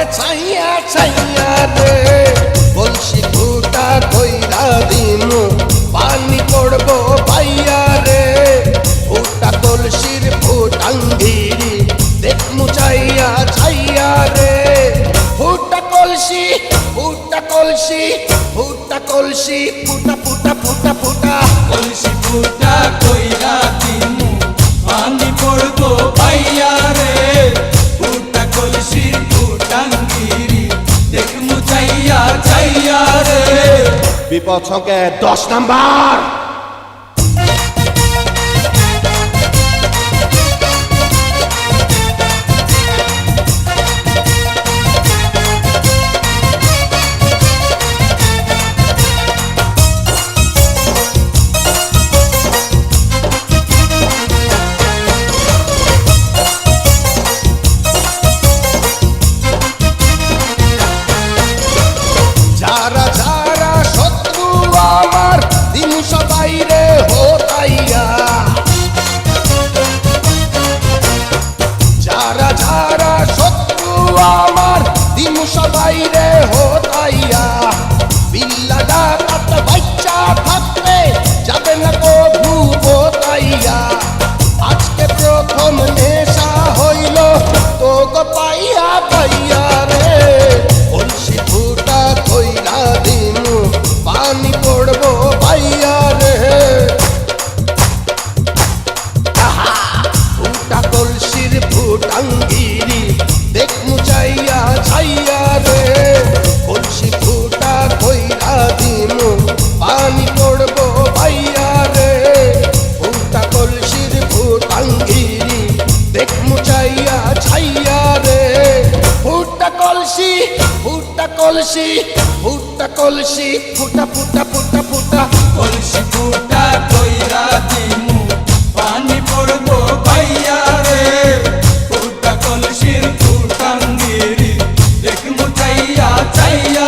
করে ছাইয়া ছাইয়া রে, বলছি ফুটা কইরা দিনু পানি পড়ব পাইয়া রে। ফুটা কলসির ফুটাঙ্গিরি দেখ মুচাইয়া ছাইয়া রে। ফুটা কলসি ফুটা কলসি ফুটা কলসি, ফুটা ফুটা ফুটা ফুটা, কলসি ফুটা কইরা দিমু, পানি সংকেত দশ নাম্বার। যারা শত্রু আমার দিন সবাই রে হতাইয়া বিল্লাদা বাচ্চা ফুটাঙ্গিরি দেখ মুচাইয়া ছাইয়া রে। কলসি ফুটা কইরা দিনু পানি পড়ব পাইয়া রে। ফুটা কলসির ফুটাঙ্গিরি দেখ মুচাইয়া ছাইয়া রে। ফুটা কলসি ফুটা কলসি ফুটা কলসি, ফুটা ফুটা ফুটা ফুটা, কলসি চাইয়া চাইয়া।